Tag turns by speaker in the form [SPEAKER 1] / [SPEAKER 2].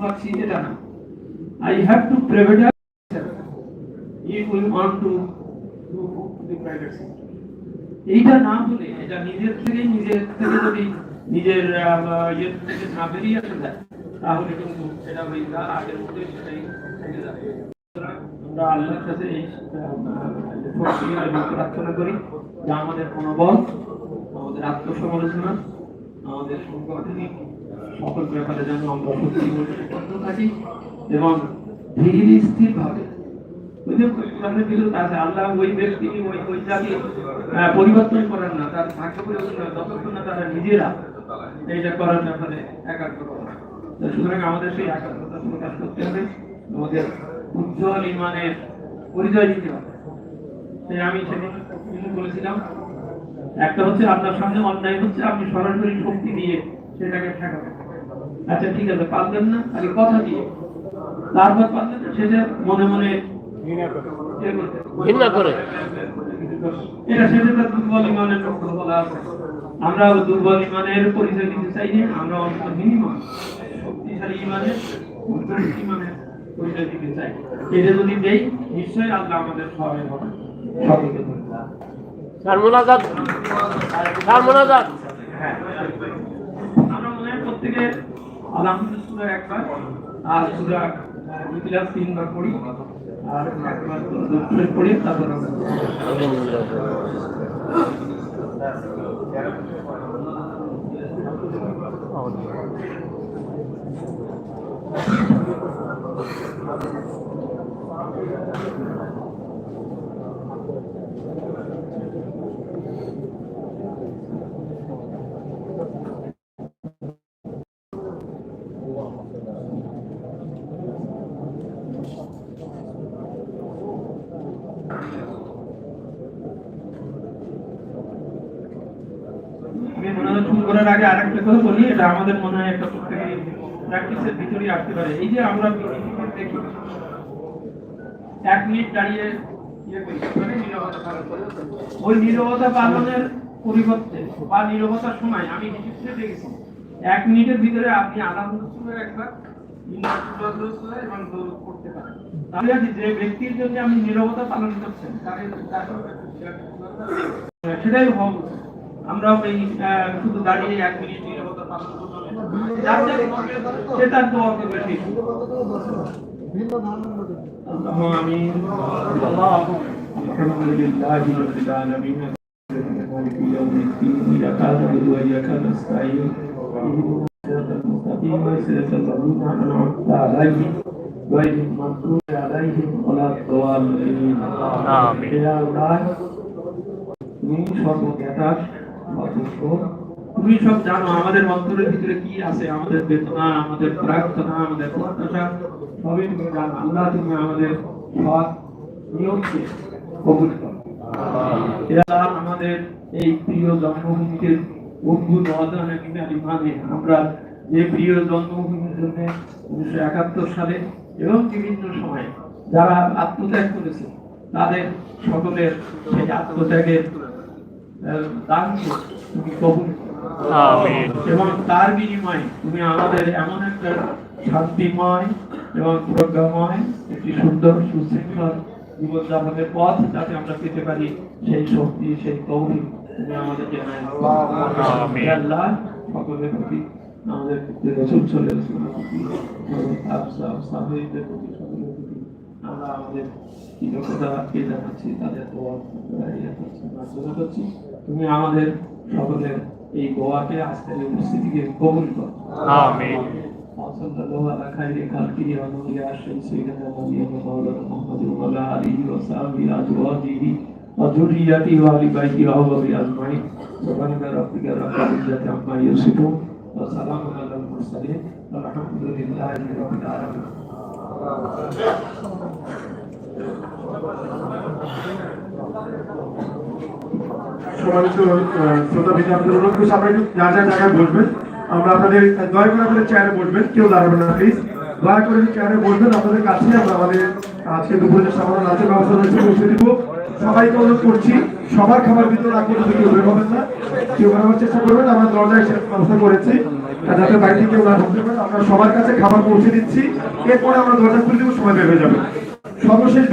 [SPEAKER 1] পাচ্ছি এটা না। I have to privatize if we want to do the private sector এইটা না এটা নিজের থেকে নিজের থেকে যদি নিজের ইয়ে থেকে না বেরিয়ে তাহলে কিন্তু আগের মধ্যে সেটাই থেকে যাবে। আমরা আল্লাহর কাছে এই প্রার্থনা করি, যে আমাদের মনোবল, আমাদের আত্মসমালোচনা, আমাদের সাংগঠনিক সকল এবং ধীর আল্লাহ ওই ব্যক্তি, ওই ওই জাতি পরিবর্তন করেন না, তার ভাগ্য পরিবর্তন না তারা নিজেরা এইটা করার ব্যাপারে একাগ্র সুতরাং আমাদের সেই একাগ্রতা প্রকাশ করতে হবে। আমাদের উজ্জ্বল ইমানের পরিচয় দিতে হবে। সেই আমি সেদিন বলেছিলাম একটা হচ্ছে আপনার সামনে অন্যায় হচ্ছে, আপনি সরাসরি শক্তি দিয়ে সেটাকে ঠেকাবেন। আচ্ছা ঠিক আছে পারলেন না? আগে কথা দিয়ে তারপর পারলেন না? সেটা মনে মনে
[SPEAKER 2] ঘৃণা করে।
[SPEAKER 1] এটা সেটা দুর্বল ইমানের বলা আছে। আমরা দুর্বল ইমানের পরিচয় দিতে চাই না আমরা অন্তত মিনিমাম শক্তিশালী ইমানের ইমানের পরিচয় দিতে চাই। এটা যদি দেই নিশ্চয়ই আল্লাহ আমাদের সহায় হবে। সকলকে
[SPEAKER 2] স্যার মোনাজাত। স্যার মোনাজাত।
[SPEAKER 1] হ্যাঁ। আমরা মনে হয় আলহামদুলিল্লাহ একবার। আর সুরা ক্লাস তিনবার পড়ি। আর একবার পড়ি তারপর আমরা আমি মনে হয় আগে আরেকটা কথা বলি, এটা আমাদের মনে হয় একটা প্রত্যেকের প্র্যাকটিসের ভিতরেই আসতে পারে এই যে আমরা দেখি, এক মিনিট দাঁড়িয়ে ইয়ে মানে। ওই নীরবতা পালনের পরিবর্তে বা নীরবতার সময় আমি হিসেবে দেখেছি, এক মিনিটের ভিতরে আপনি আধা একবার পালন করছেন সেটাই হওয়া উচিত। আমরা এই আহ, শুধু দাঁড়িয়ে এক মিনিট নীরবতা পালন করবো না। যার যার মনে সে তার দোয়া করবে ঠিক اللهم آمين اللهم الحمد لله رب العالمين مالك يوم الدين إياك نعبد وإياك نستعين اهدنا الصراط المستقيم صراط الذين أنعمت عليهم غير المغضوب عليهم ولا الضالين
[SPEAKER 2] آمين।
[SPEAKER 1] يا الله তুমি সর্বজ্ঞাতা সর্বজ্ঞ তুমি সব জানো আমাদের অন্তরের ভিতরে কি আছে? আমাদের আমাদের প্রার্থনা, আমাদের প্রত্যাশা, সবই তুমি জানো। আল্লাহ তুমি আমাদের নিয়মকে কবুল করো। আমাদের এই প্রিয় জন্মভূমিকে অদ্ভুত আমরা যে প্রিয় জন্মভূমির জন্য উনিশশো একাত্তর সালে এবং বিভিন্ন সময়ে যারা আত্মত্যাগ করেছে, তাদের সকলের সেই আত্মত্যাগের আহ, তুমি কবুল এবং তার বিনিময়ে তুমি আমাদের এমন একটা শান্তিময় এবং প্রজ্ঞাময় একটি সুন্দর সুশৃঙ্খল জীবনযাপনের পথ যাতে আমরা পেতে পারি সেই শক্তি সেই কৌরি তুমি আমাদেরকে আল্লাহ সকলের প্রতি আমাদের রসুল চলে সাহাবিদের প্রতি সকলের প্রতি আমরা আমাদের কৃতজ্ঞতা জানাচ্ছি তাদের দোয়া ইয়ে করছি, প্রার্থনা করছি তুমি আমাদের সকলের এই গোয়াকে আজকের এই উপস্থিতিকে কবুল করো
[SPEAKER 2] আমিন
[SPEAKER 1] وصلى الله على خير خلقه ونور عرشه سيدنا نبينا مولانا محمد وعلى اله وصحبه ازواجه وذريته وآل بيته وصحبه اجمعين سبحان ربك رب العزة عما يصفون وسلام على المرسلين والحمد لله رب العالمين
[SPEAKER 3] সম্মানিত আহ, সবাইকে করছি, সবার খাবার না। কেউ চেষ্টা করবেন, আমরা করেছি বাইরে কেউ না আমরা সবার কাছে খাবার পৌঁছে দিচ্ছি। এরপরে আমরা দরজা খুলে সময় বের যাবে। সর্বশেষ